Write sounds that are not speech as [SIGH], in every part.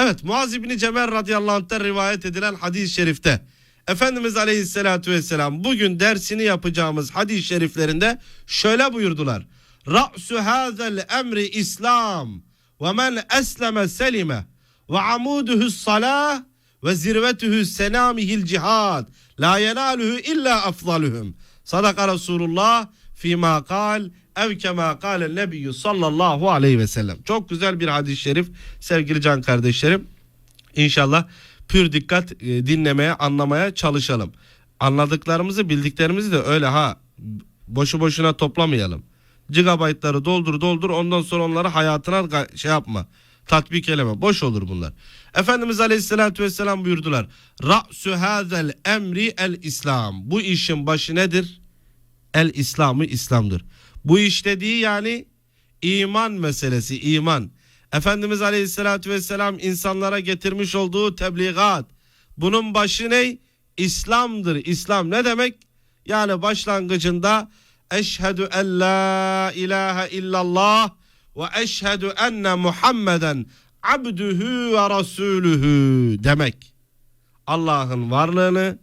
Evet Muaz İbni Cebel radıyallahu anh'ten rivayet edilen hadis-i şerifte Efendimiz aleyhissalatu vesselam bugün dersini yapacağımız hadis-i şeriflerinde şöyle buyurdular. Ra'su hazel emri İslam ve men esleme selime ve amuduhu salah ve zirvetuhu senamihil cihad la yenaluhu illa afdaluhum. Sadaka Resulullah fîmâ kal ev kemâ kâle nebiyyü sallallahu aleyhi ve sellem. Çok güzel bir hadis-i şerif sevgili can kardeşlerim. İnşallah pür dikkat e, dinlemeye, anlamaya çalışalım. Anladıklarımızı, bildiklerimizi de öyle ha boşu boşuna toplamayalım. Gigabaytları doldur doldur ondan sonra onları hayatına şey yapma. Tatbik eleme. Boş olur bunlar. Efendimiz Aleyhisselatü Vesselam buyurdular. Ra'su hazel emri el İslam. Bu işin başı nedir? El İslam'ı İslam'dır. Bu iş dediği yani iman meselesi, iman. Efendimiz Aleyhisselatü Vesselam insanlara getirmiş olduğu tebligat. Bunun başı ne? İslam'dır. İslam ne demek? Yani başlangıcında eşhedü en la ilahe illallah ve eşhedü enne Muhammeden abdühü ve rasulühü demek. Allah'ın varlığını,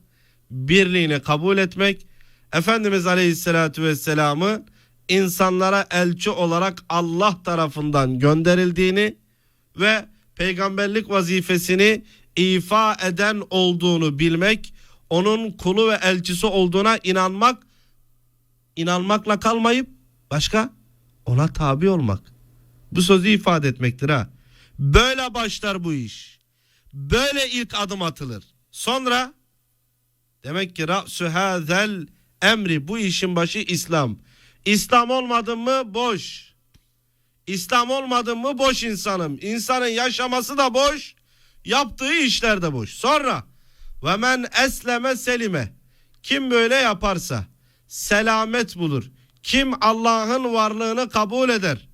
birliğini kabul etmek, Efendimiz Aleyhisselatü Vesselam'ı insanlara elçi olarak Allah tarafından gönderildiğini ve peygamberlik vazifesini ifa eden olduğunu bilmek, onun kulu ve elçisi olduğuna inanmak, inanmakla kalmayıp başka ona tabi olmak. Bu sözü ifade etmektir ha. Böyle başlar bu iş. Böyle ilk adım atılır. Sonra demek ki ra'su hazel emri bu işin başı İslam. İslam olmadın mı boş. İslam olmadın mı boş insanım. İnsanın yaşaması da boş, yaptığı işler de boş. Sonra ve men esleme selime. Kim böyle yaparsa selamet bulur. Kim Allah'ın varlığını kabul eder.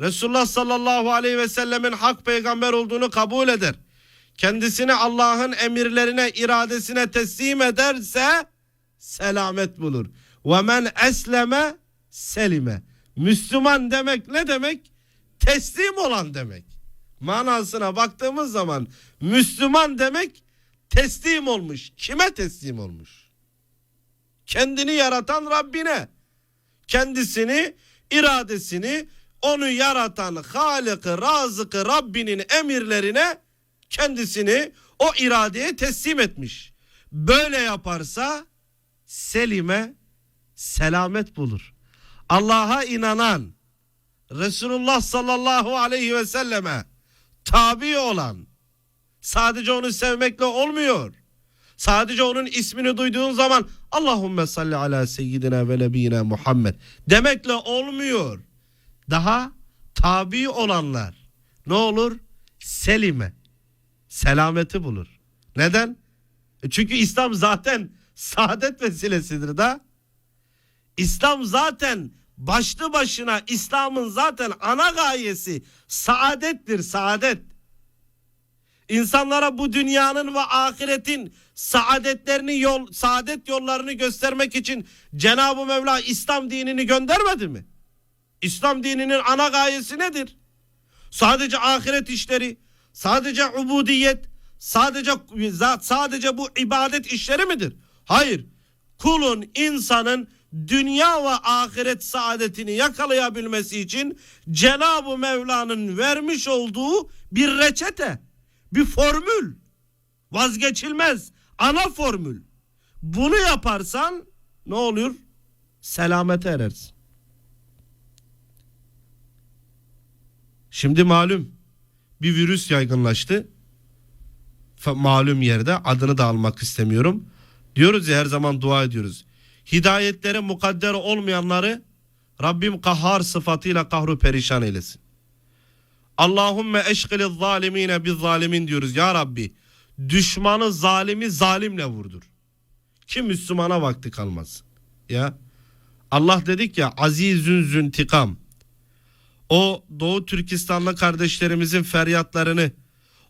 Resulullah sallallahu aleyhi ve sellemin hak peygamber olduğunu kabul eder. Kendisini Allah'ın emirlerine, iradesine teslim ederse selamet bulur. Ve men esleme selime. Müslüman demek ne demek? Teslim olan demek. Manasına baktığımız zaman Müslüman demek teslim olmuş. Kime teslim olmuş? Kendini yaratan Rabbine. Kendisini, iradesini, onu yaratan Halık'ı, Razık'ı, Rabbinin emirlerine kendisini o iradeye teslim etmiş. Böyle yaparsa selime selamet bulur. Allah'a inanan, Resulullah sallallahu aleyhi ve selleme tabi olan, sadece onu sevmekle olmuyor. Sadece onun ismini duyduğun zaman Allahümme salli ala seyyidina ve nebiyina Muhammed demekle olmuyor. Daha tabi olanlar ne olur? Selime, selameti bulur. Neden? E Çünkü İslam zaten [LAUGHS] saadet vesilesidir da. İslam zaten başlı başına İslam'ın zaten ana gayesi saadettir, saadet. İnsanlara bu dünyanın ve ahiretin saadetlerini yol saadet yollarını göstermek için Cenab-ı Mevla İslam dinini göndermedi mi? İslam dininin ana gayesi nedir? Sadece ahiret işleri, sadece ubudiyet, sadece sadece bu ibadet işleri midir? Hayır. Kulun, insanın dünya ve ahiret saadetini yakalayabilmesi için Cenab-ı Mevla'nın vermiş olduğu bir reçete, bir formül. Vazgeçilmez ana formül. Bunu yaparsan ne olur? Selamete erersin. Şimdi malum bir virüs yaygınlaştı. Malum yerde adını da almak istemiyorum. Diyoruz ya her zaman dua ediyoruz. Hidayetlere mukadder olmayanları Rabbim kahhar sıfatıyla kahru perişan eylesin. Allahümme eşgili zalimine biz zalimin diyoruz ya Rabbi. Düşmanı zalimi zalimle vurdur. Ki Müslümana vakti kalmaz. Ya Allah dedik ya azizün züntikam. O Doğu Türkistanlı kardeşlerimizin feryatlarını,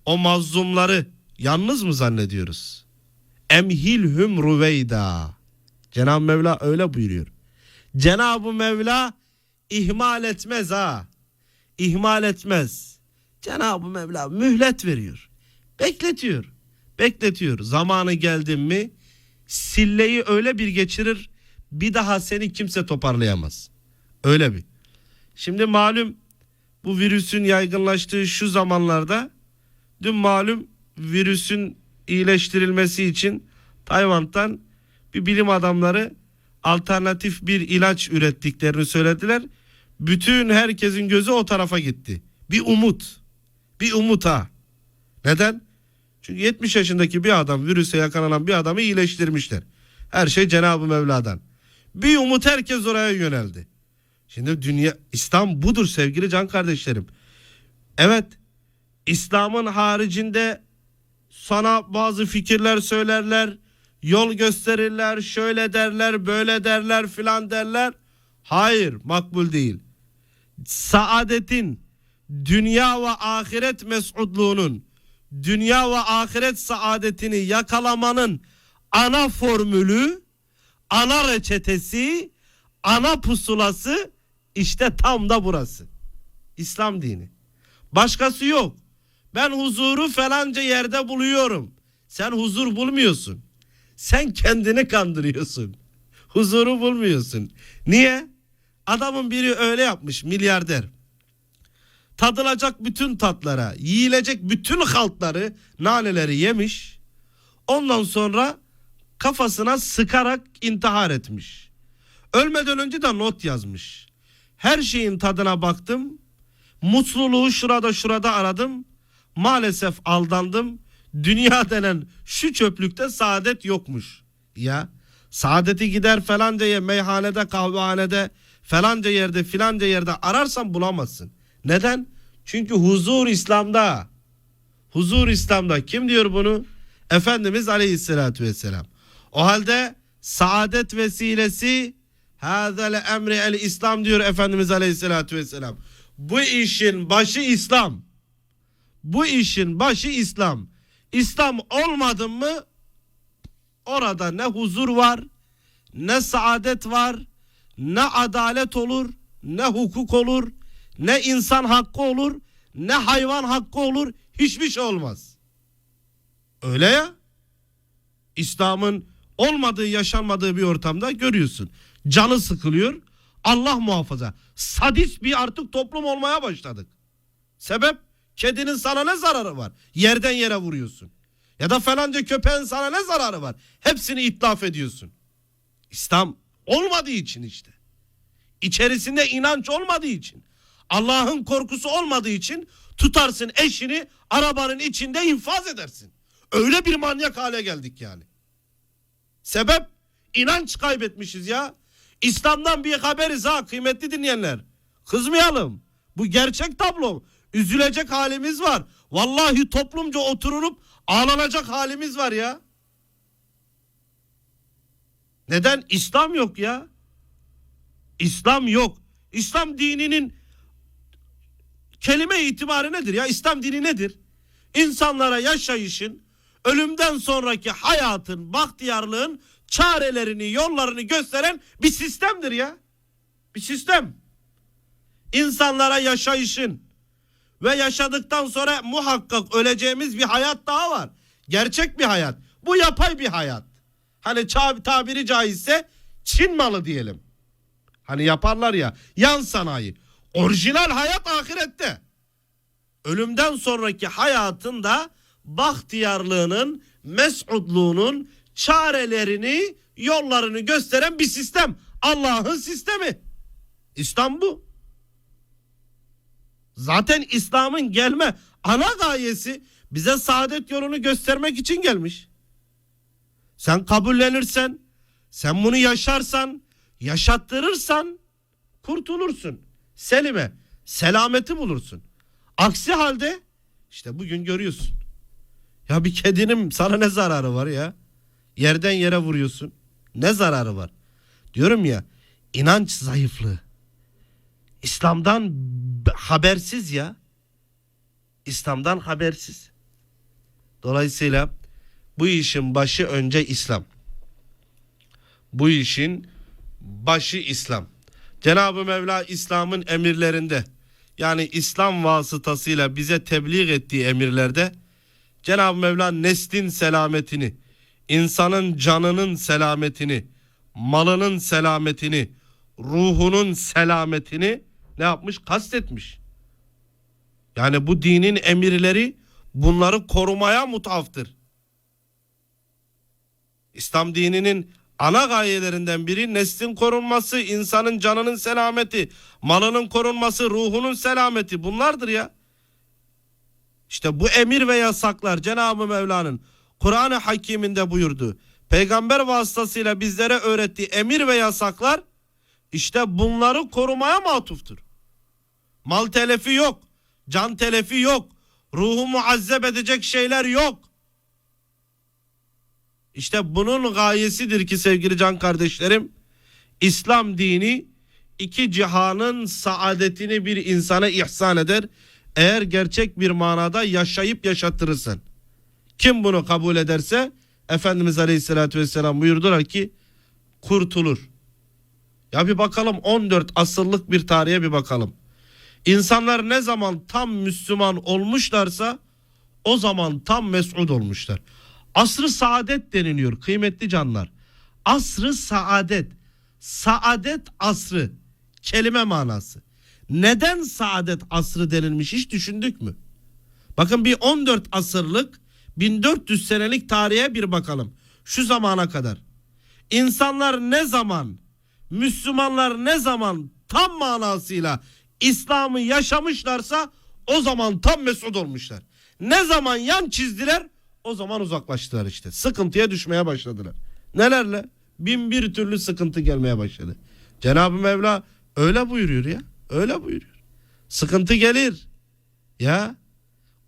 o mazlumları yalnız mı zannediyoruz? Emhilhum ruveyda. Cenab-ı Mevla öyle buyuruyor. Cenab-ı Mevla ihmal etmez ha. İhmal etmez. Cenab-ı Mevla mühlet veriyor. Bekletiyor. Bekletiyor. Zamanı geldi mi silleyi öyle bir geçirir bir daha seni kimse toparlayamaz. Öyle bir. Şimdi malum bu virüsün yaygınlaştığı şu zamanlarda dün malum virüsün iyileştirilmesi için Tayvan'dan bilim adamları alternatif bir ilaç ürettiklerini söylediler. Bütün herkesin gözü o tarafa gitti. Bir umut. Bir umut ha. Neden? Çünkü 70 yaşındaki bir adam virüse yakalanan bir adamı iyileştirmişler. Her şey Cenab-ı Mevla'dan. Bir umut herkes oraya yöneldi. Şimdi dünya İslam budur sevgili can kardeşlerim. Evet İslam'ın haricinde sana bazı fikirler söylerler, yol gösterirler, şöyle derler, böyle derler filan derler. Hayır, makbul değil. Saadetin, dünya ve ahiret mesudluğunun, dünya ve ahiret saadetini yakalamanın ana formülü, ana reçetesi, ana pusulası işte tam da burası. İslam dini. Başkası yok. Ben huzuru falanca yerde buluyorum. Sen huzur bulmuyorsun. Sen kendini kandırıyorsun. Huzuru bulmuyorsun. Niye? Adamın biri öyle yapmış milyarder. Tadılacak bütün tatlara, yiyilecek bütün haltları, naneleri yemiş. Ondan sonra kafasına sıkarak intihar etmiş. Ölmeden önce de not yazmış. Her şeyin tadına baktım. Mutluluğu şurada şurada aradım. Maalesef aldandım. Dünya denen şu çöplükte saadet yokmuş. Ya saadeti gider falanca yer meyhanede kahvehanede falanca yerde filanca yerde ararsan bulamazsın. Neden? Çünkü huzur İslam'da. Huzur İslam'da. Kim diyor bunu? Efendimiz Aleyhisselatü Vesselam. O halde saadet vesilesi hazel emri el İslam diyor Efendimiz Aleyhisselatü Vesselam. Bu işin başı İslam. Bu işin başı İslam. İslam olmadın mı orada ne huzur var, ne saadet var, ne adalet olur, ne hukuk olur, ne insan hakkı olur, ne hayvan hakkı olur, hiçbir şey olmaz. Öyle ya. İslam'ın olmadığı, yaşanmadığı bir ortamda görüyorsun. Canı sıkılıyor. Allah muhafaza. Sadist bir artık toplum olmaya başladık. Sebep? Kedinin sana ne zararı var? Yerden yere vuruyorsun. Ya da falanca köpeğin sana ne zararı var? Hepsini itlaf ediyorsun. İslam olmadığı için işte. İçerisinde inanç olmadığı için. Allah'ın korkusu olmadığı için tutarsın eşini arabanın içinde infaz edersin. Öyle bir manyak hale geldik yani. Sebep inanç kaybetmişiz ya. İslam'dan bir haberiz ha kıymetli dinleyenler. Kızmayalım. Bu gerçek tablo. Üzülecek halimiz var. Vallahi toplumca oturup ağlanacak halimiz var ya. Neden? İslam yok ya. İslam yok. İslam dininin kelime itibarı nedir ya? İslam dini nedir? İnsanlara yaşayışın, ölümden sonraki hayatın, bahtiyarlığın çarelerini, yollarını gösteren bir sistemdir ya. Bir sistem. İnsanlara yaşayışın ve yaşadıktan sonra muhakkak öleceğimiz bir hayat daha var. Gerçek bir hayat. Bu yapay bir hayat. Hani tabiri caizse Çin malı diyelim. Hani yaparlar ya yan sanayi. Orijinal hayat ahirette. Ölümden sonraki hayatında bahtiyarlığının, mesudluğunun çarelerini, yollarını gösteren bir sistem. Allah'ın sistemi. İslam bu. Zaten İslam'ın gelme ana gayesi bize saadet yolunu göstermek için gelmiş. Sen kabullenirsen, sen bunu yaşarsan, yaşattırırsan kurtulursun. Selime, selameti bulursun. Aksi halde işte bugün görüyorsun. Ya bir kedinin sana ne zararı var ya? Yerden yere vuruyorsun. Ne zararı var? Diyorum ya inanç zayıflığı. İslam'dan habersiz ya. İslam'dan habersiz. Dolayısıyla bu işin başı önce İslam. Bu işin başı İslam. Cenab-ı Mevla İslam'ın emirlerinde yani İslam vasıtasıyla bize tebliğ ettiği emirlerde Cenab-ı Mevla neslin selametini, insanın canının selametini, malının selametini, ruhunun selametini ne yapmış? Kastetmiş. Yani bu dinin emirleri bunları korumaya mutaftır. İslam dininin ana gayelerinden biri neslin korunması, insanın canının selameti, malının korunması, ruhunun selameti bunlardır ya. İşte bu emir ve yasaklar Cenab-ı Mevla'nın Kur'an-ı Hakim'inde buyurdu. Peygamber vasıtasıyla bizlere öğrettiği emir ve yasaklar işte bunları korumaya matuftur. Mal telefi yok, can telefi yok, ruhu muazzeb edecek şeyler yok. İşte bunun gayesidir ki sevgili can kardeşlerim, İslam dini iki cihanın saadetini bir insana ihsan eder. Eğer gerçek bir manada yaşayıp yaşattırırsan. Kim bunu kabul ederse Efendimiz Aleyhisselatü Vesselam buyurdular ki kurtulur. Ya bir bakalım 14 asırlık bir tarihe bir bakalım. İnsanlar ne zaman tam Müslüman olmuşlarsa o zaman tam mes'ud olmuşlar. Asrı saadet deniliyor kıymetli canlar. Asrı saadet. Saadet asrı. Kelime manası. Neden saadet asrı denilmiş hiç düşündük mü? Bakın bir 14 asırlık 1400 senelik tarihe bir bakalım. Şu zamana kadar. İnsanlar ne zaman Müslümanlar ne zaman tam manasıyla İslam'ı yaşamışlarsa o zaman tam mesut olmuşlar. Ne zaman yan çizdiler o zaman uzaklaştılar işte. Sıkıntıya düşmeye başladılar. Nelerle? Bin bir türlü sıkıntı gelmeye başladı. Cenab-ı Mevla öyle buyuruyor ya. Öyle buyuruyor. Sıkıntı gelir. Ya.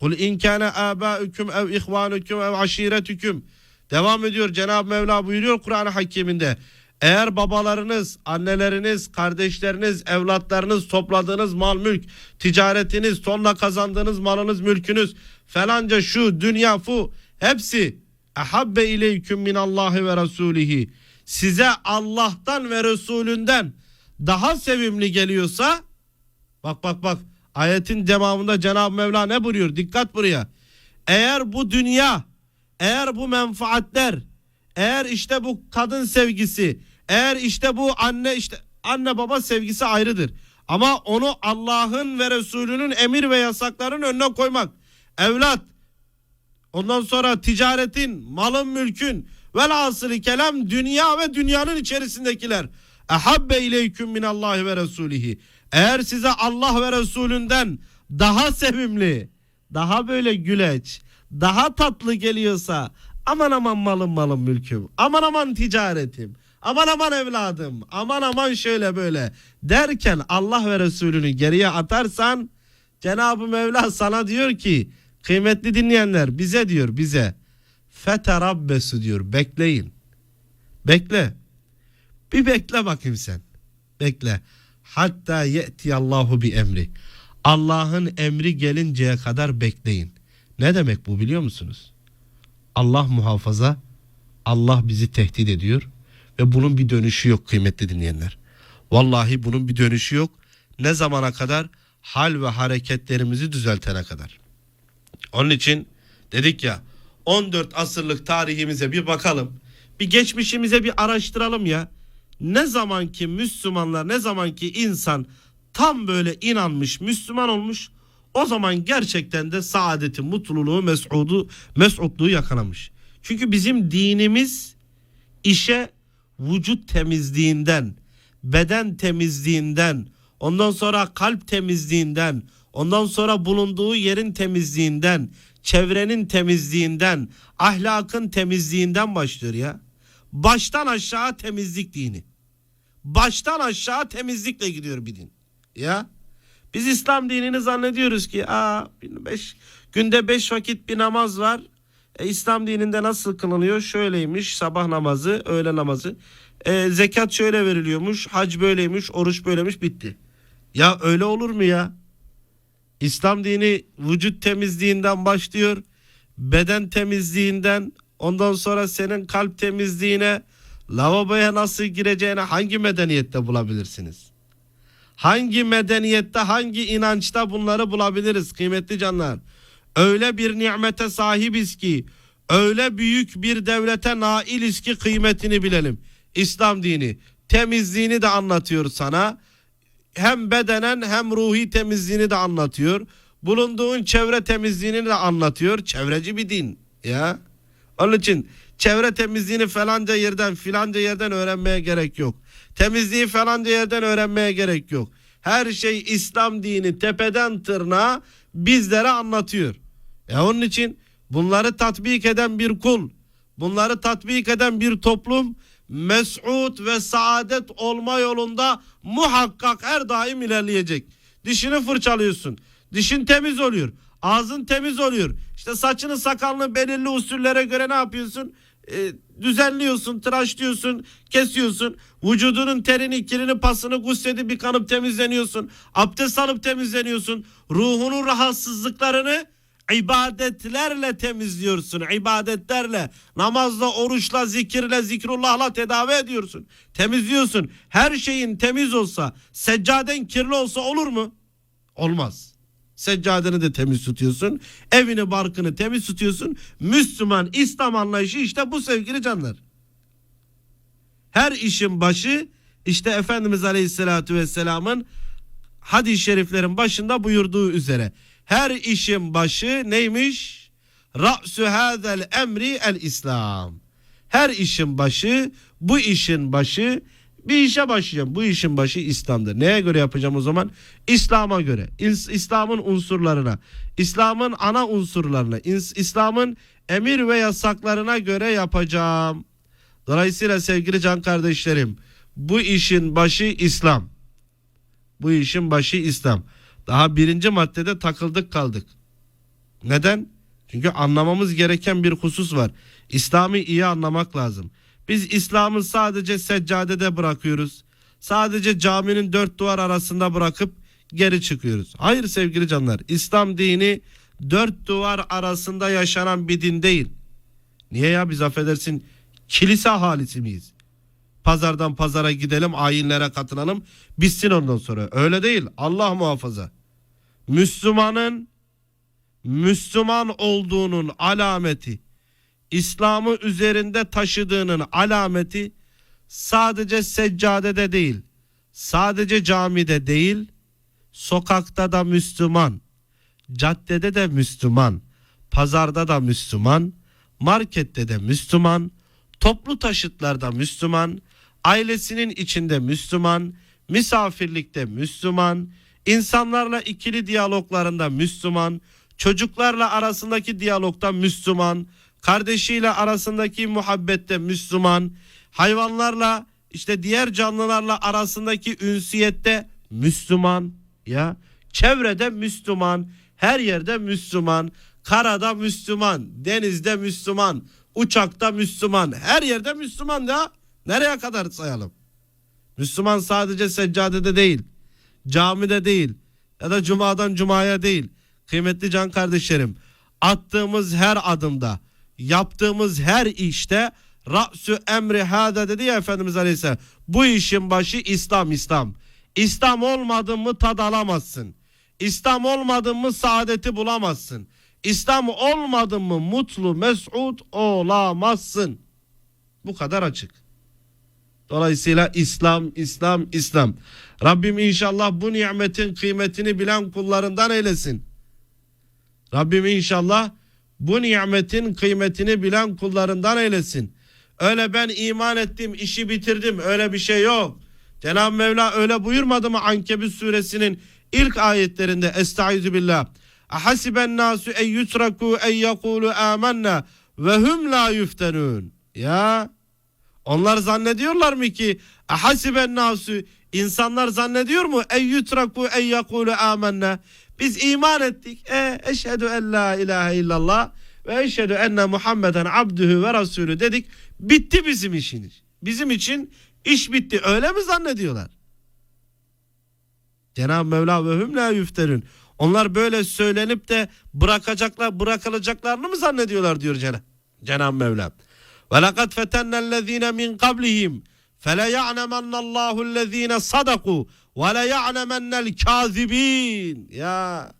Kul in kana abaukum ev ihvanukum ev aşiretüküm. Devam ediyor Cenab-ı Mevla buyuruyor Kur'an-ı Hakim'inde. Eğer babalarınız, anneleriniz, kardeşleriniz, evlatlarınız topladığınız mal mülk, ticaretiniz, sonla kazandığınız malınız, mülkünüz, falanca şu, dünya fu hepsi ehabbe ileyküm minallahi ve rasulihi. Size Allah'tan ve Resulünden daha sevimli geliyorsa bak bak bak ayetin devamında Cenab-ı Mevla ne buyuruyor? Dikkat buraya. Eğer bu dünya, eğer bu menfaatler, eğer işte bu kadın sevgisi, eğer işte bu anne işte anne baba sevgisi ayrıdır. Ama onu Allah'ın ve Resulünün emir ve yasaklarının önüne koymak. Evlat, ondan sonra ticaretin, malın, mülkün, velhasılı kelam dünya ve dünyanın içerisindekiler. Ehabbe ileyküm minallahi ve resulihi. Eğer size Allah ve Resulünden daha sevimli, daha böyle güleç, daha tatlı geliyorsa aman aman malım malım mülküm, aman aman ticaretim, aman aman evladım, aman aman şöyle böyle derken Allah ve Resulünü geriye atarsan Cenab-ı Mevla sana diyor ki kıymetli dinleyenler bize diyor bize feterabbesu diyor bekleyin. Bekle. Bir bekle bakayım sen. Bekle. Hatta ye'ti Allahu bi emri. Allah'ın emri gelinceye kadar bekleyin. Ne demek bu biliyor musunuz? Allah muhafaza Allah bizi tehdit ediyor ve bunun bir dönüşü yok kıymetli dinleyenler. Vallahi bunun bir dönüşü yok. Ne zamana kadar? Hal ve hareketlerimizi düzeltene kadar. Onun için dedik ya 14 asırlık tarihimize bir bakalım. Bir geçmişimize bir araştıralım ya. Ne zaman ki Müslümanlar ne zaman ki insan tam böyle inanmış Müslüman olmuş o zaman gerçekten de saadeti, mutluluğu, mesudu, mesutluğu yakalamış. Çünkü bizim dinimiz işe vücut temizliğinden, beden temizliğinden, ondan sonra kalp temizliğinden, ondan sonra bulunduğu yerin temizliğinden, çevrenin temizliğinden, ahlakın temizliğinden başlıyor ya. Baştan aşağı temizlik dini. Baştan aşağı temizlikle gidiyor bir din. Ya biz İslam dinini zannediyoruz ki aa beş, günde beş vakit bir namaz var. E, İslam dininde nasıl kılınıyor? Şöyleymiş sabah namazı, öğle namazı. E, zekat şöyle veriliyormuş, hac böyleymiş, oruç böyleymiş bitti. Ya öyle olur mu ya? İslam dini vücut temizliğinden başlıyor. Beden temizliğinden ondan sonra senin kalp temizliğine lavaboya nasıl gireceğine hangi medeniyette bulabilirsiniz? Hangi medeniyette hangi inançta bunları bulabiliriz kıymetli canlar? Öyle bir nimete sahibiz ki öyle büyük bir devlete nailiz ki kıymetini bilelim. İslam dini temizliğini de anlatıyor sana. Hem bedenen hem ruhi temizliğini de anlatıyor. Bulunduğun çevre temizliğini de anlatıyor. Çevreci bir din ya. Onun için çevre temizliğini falanca yerden filanca yerden öğrenmeye gerek yok. Temizliği falanca yerden öğrenmeye gerek yok. Her şey İslam dini tepeden tırnağa bizlere anlatıyor. E onun için bunları tatbik eden bir kul, bunları tatbik eden bir toplum mes'ud ve saadet olma yolunda muhakkak her daim ilerleyecek. Dişini fırçalıyorsun. Dişin temiz oluyor. Ağzın temiz oluyor. İşte saçını sakalını belirli usullere göre ne yapıyorsun? E, düzenliyorsun, tıraşlıyorsun, kesiyorsun. Vücudunun terini, kirini, pasını gusledip yıkanıp temizleniyorsun. Abdest alıp temizleniyorsun. Ruhunun rahatsızlıklarını ibadetlerle temizliyorsun. İbadetlerle, namazla, oruçla, zikirle, zikrullahla tedavi ediyorsun. Temizliyorsun. Her şeyin temiz olsa, seccaden kirli olsa olur mu? Olmaz. Seccadeni de temiz tutuyorsun. Evini barkını temiz tutuyorsun. Müslüman İslam anlayışı işte bu sevgili canlar. Her işin başı işte Efendimiz Aleyhisselatü Vesselam'ın hadis-i şeriflerin başında buyurduğu üzere. Her işin başı neymiş? Ra'su hazel emri el İslam. Her işin başı, bu işin başı bir işe başlayacağım. Bu işin başı İslam'dır. Neye göre yapacağım o zaman? İslam'a göre. İs- İslam'ın unsurlarına, İslam'ın ana unsurlarına, İs- İslam'ın emir ve yasaklarına göre yapacağım. Dolayısıyla sevgili can kardeşlerim, bu işin başı İslam. Bu işin başı İslam. Daha birinci maddede takıldık kaldık. Neden? Çünkü anlamamız gereken bir husus var. İslam'ı iyi anlamak lazım. Biz İslam'ı sadece seccadede bırakıyoruz. Sadece caminin dört duvar arasında bırakıp geri çıkıyoruz. Hayır sevgili canlar. İslam dini dört duvar arasında yaşanan bir din değil. Niye ya biz affedersin kilise ahalisi miyiz? Pazardan pazara gidelim ayinlere katılalım bitsin ondan sonra. Öyle değil Allah muhafaza. Müslümanın Müslüman olduğunun alameti İslam'ı üzerinde taşıdığının alameti sadece seccadede değil, sadece camide değil, sokakta da Müslüman, caddede de Müslüman, pazarda da Müslüman, markette de Müslüman, toplu taşıtlarda Müslüman, ailesinin içinde Müslüman, misafirlikte Müslüman, insanlarla ikili diyaloglarında Müslüman, çocuklarla arasındaki diyalogda Müslüman, kardeşiyle arasındaki muhabbette Müslüman, hayvanlarla işte diğer canlılarla arasındaki ünsiyette Müslüman ya çevrede Müslüman, her yerde Müslüman, karada Müslüman, denizde Müslüman, uçakta Müslüman, her yerde Müslüman ya. Nereye kadar sayalım? Müslüman sadece seccadede değil, camide değil ya da cumadan cumaya değil. Kıymetli can kardeşlerim, attığımız her adımda, yaptığımız her işte Ra'sü emri hâde dedi ya Efendimiz Aleyhisselam. Bu işin başı İslam İslam. İslam olmadın mı tad alamazsın. İslam olmadın mı saadeti bulamazsın. İslam olmadın mı mutlu mes'ud olamazsın. Bu kadar açık. Dolayısıyla İslam, İslam, İslam. Rabbim inşallah bu nimetin kıymetini bilen kullarından eylesin. Rabbim inşallah bu nimetin kıymetini bilen kullarından eylesin. Öyle ben iman ettim, işi bitirdim. Öyle bir şey yok. Cenab-ı Mevla öyle buyurmadı mı Ankebut suresinin ilk ayetlerinde Estaizu billah. Hasiben nasu en yutraku en yekulu amennâ ve hum la yuftenun. Ya onlar zannediyorlar mı ki hasiben nasu insanlar zannediyor mu en yutraku en yekulu amennâ biz iman ettik. E eşhedü en la ilahe illallah ve eşhedü enne Muhammeden abdühü ve rasulü dedik. Bitti bizim işiniz. Bizim için iş bitti. Öyle mi zannediyorlar? Cenab-ı Mevla ve hüm yüfterün. Onlar böyle söylenip de bırakacaklar, bırakılacaklarını mı zannediyorlar diyor Cenab- Cenab-ı Mevla. Ve lekad fetennellezine min qablihim فَلَيَعْلَمَنَّ اللّٰهُ الَّذ۪ينَ صَدَقُوا وَلَيَعْلَمَنَّ الْكَاذِب۪ينَ Ya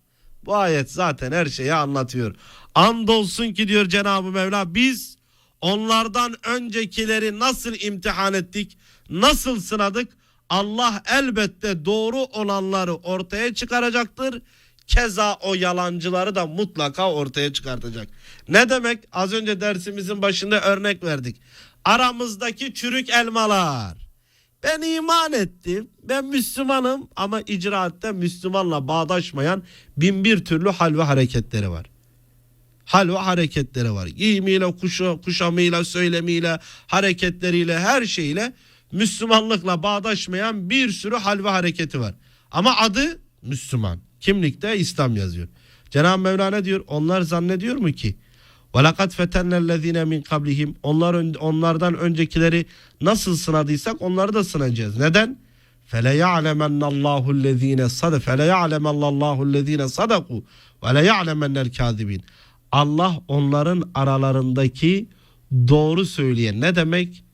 Bu ayet zaten her şeyi anlatıyor. Andolsun ki diyor Cenab-ı Mevla biz onlardan öncekileri nasıl imtihan ettik, nasıl sınadık? Allah elbette doğru olanları ortaya çıkaracaktır. Keza o yalancıları da mutlaka ortaya çıkartacak. Ne demek? Az önce dersimizin başında örnek verdik. Aramızdaki çürük elmalar. Ben iman ettim. Ben Müslümanım ama icraatte Müslümanla bağdaşmayan bin bir türlü hal ve hareketleri var. Hal ve hareketleri var. Giyimiyle, kuşa, kuşamıyla, söylemiyle, hareketleriyle, her şeyle Müslümanlıkla bağdaşmayan bir sürü hal ve hareketi var. Ama adı Müslüman. Kimlikte İslam yazıyor. Cenab-ı Mevlana diyor onlar zannediyor mu ki Velakat fetennellezine min kablihim. Onlar onlardan öncekileri nasıl sınadıysak onları da sınayacağız. Neden? Fele ya'lemennallahu lezine sad fele ya'lemallahu lezine sadaku ve le ya'lemennel kazibin. Allah onların aralarındaki doğru söyleyen ne demek?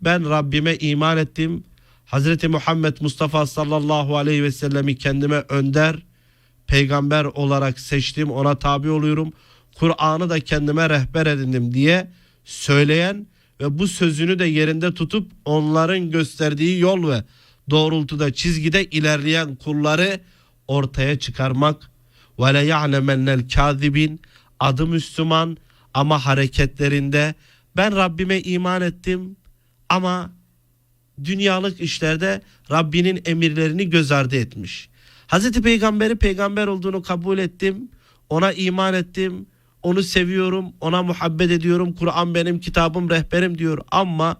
Ben Rabbime iman ettim. Hazreti Muhammed Mustafa sallallahu aleyhi ve sellemi kendime önder peygamber olarak seçtim, ona tabi oluyorum. Kur'an'ı da kendime rehber edindim diye söyleyen ve bu sözünü de yerinde tutup onların gösterdiği yol ve doğrultuda çizgide ilerleyen kulları ortaya çıkarmak ve le ya'lemennel kazibin adı Müslüman ama hareketlerinde ben Rabbime iman ettim ama dünyalık işlerde Rabbinin emirlerini göz ardı etmiş. Hazreti Peygamberi peygamber olduğunu kabul ettim. Ona iman ettim. Onu seviyorum. Ona muhabbet ediyorum. Kur'an benim kitabım, rehberim diyor. Ama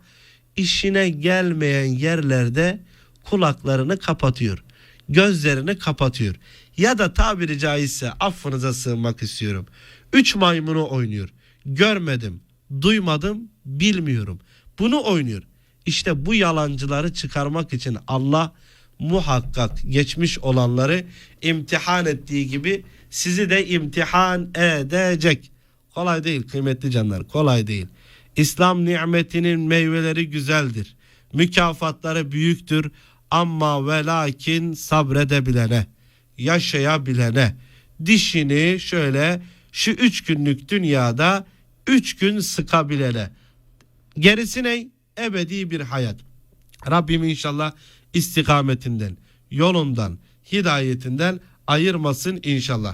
işine gelmeyen yerlerde kulaklarını kapatıyor. Gözlerini kapatıyor. Ya da tabiri caizse affınıza sığınmak istiyorum. Üç maymunu oynuyor. Görmedim, duymadım, bilmiyorum. Bunu oynuyor. İşte bu yalancıları çıkarmak için Allah muhakkak geçmiş olanları imtihan ettiği gibi sizi de imtihan edecek. Kolay değil kıymetli canlar kolay değil. İslam nimetinin meyveleri güzeldir. Mükafatları büyüktür ama ve lakin sabredebilene, yaşayabilene, dişini şöyle şu üç günlük dünyada üç gün sıkabilene. Gerisi ne? Ebedi bir hayat. Rabbim inşallah istikametinden, yolundan, hidayetinden ayırmasın inşallah.